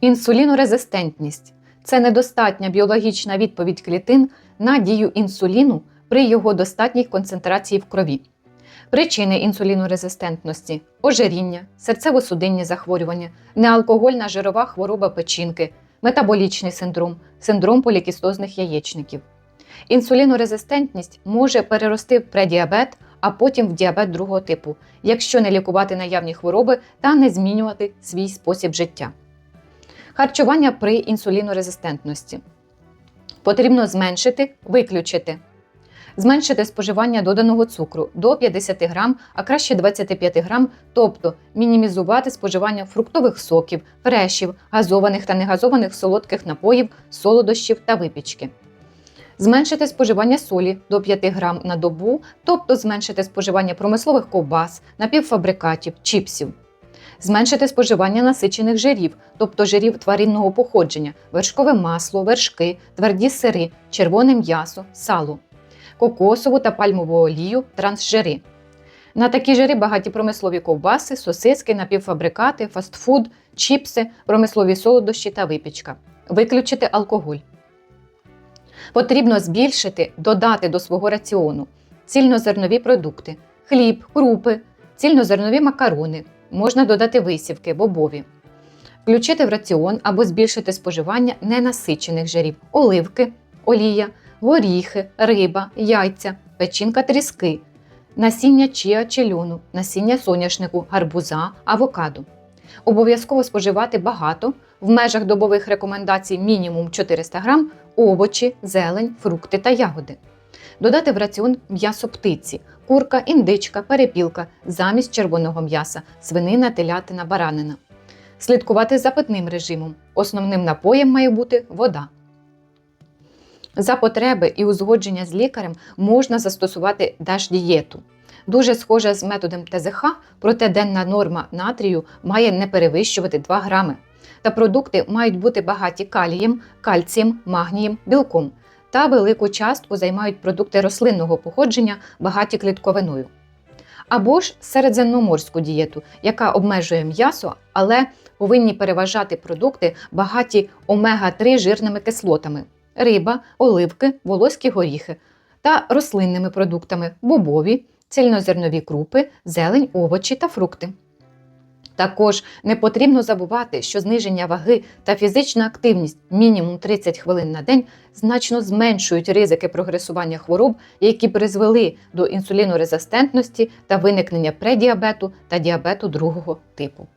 Інсулінорезистентність це недостатня біологічна відповідь клітин на дію інсуліну при його достатній концентрації в крові. Причини інсулінорезистентності ожиріння, серцево-судинні захворювання, неалкогольна жирова хвороба печінки, метаболічний синдром, синдром полікістозних яєчників. Інсулінорезистентність може перерости в предіабет, а потім в діабет другого типу, якщо не лікувати наявні хвороби та не змінювати свій спосіб життя. Харчування при інсулінорезистентності потрібно зменшити, виключити. Зменшити споживання доданого цукру до 50 грам, а краще 25 грам, тобто мінімізувати споживання фруктових соків, фрешів, газованих та негазованих солодких напоїв, солодощів та випічки. Зменшити споживання солі до 5 грам на добу, тобто зменшити споживання промислових ковбас, напівфабрикатів, чіпсів. Зменшити споживання насичених жирів, тобто жирів тваринного походження, вершкове масло, вершки, тверді сири, червоне м'ясо, сало, кокосову та пальмову олію, трансжири. На такі жири багаті промислові ковбаси, сосиски, напівфабрикати, фастфуд, чіпси, промислові солодощі та випічка. Виключити алкоголь. Потрібно збільшити, додати до свого раціону цільнозернові продукти, хліб, крупи, цільнозернові макарони, можна додати висівки, бобові. Включити в раціон або збільшити споживання ненасичених жирів, оливки, олія, горіхи, риба, яйця, печінка тріски, насіння чіа чи льону, насіння соняшнику, гарбуза, авокадо. Обов'язково споживати багато в межах добових рекомендацій мінімум 400 грам овочі, зелень, фрукти та ягоди. Додати в раціон м'ясо птиці, курка, індичка, перепілка замість червоного м'яса, свинина, телятина, баранина. Слідкувати за питним режимом. Основним напоєм має бути вода. За потреби і узгодження з лікарем можна застосувати дієту. Дуже схожа з методом ТЗХ, проте денна норма натрію має не перевищувати 2 грами. Та продукти мають бути багаті калієм, кальцієм, магнієм, білком. Та велику частку займають продукти рослинного походження, багаті клітковиною. Або ж середземноморську дієту, яка обмежує м'ясо, але повинні переважати продукти, багаті омега-3 жирними кислотами риба, оливки, волоські горіхи та рослинними продуктами бобові, цільнозернові крупи, зелень, овочі та фрукти. Також не потрібно забувати, що зниження ваги та фізична активність мінімум 30 хвилин на день значно зменшують ризики прогресування хвороб, які призвели до інсулінорезистентності та виникнення предіабету та діабету другого типу.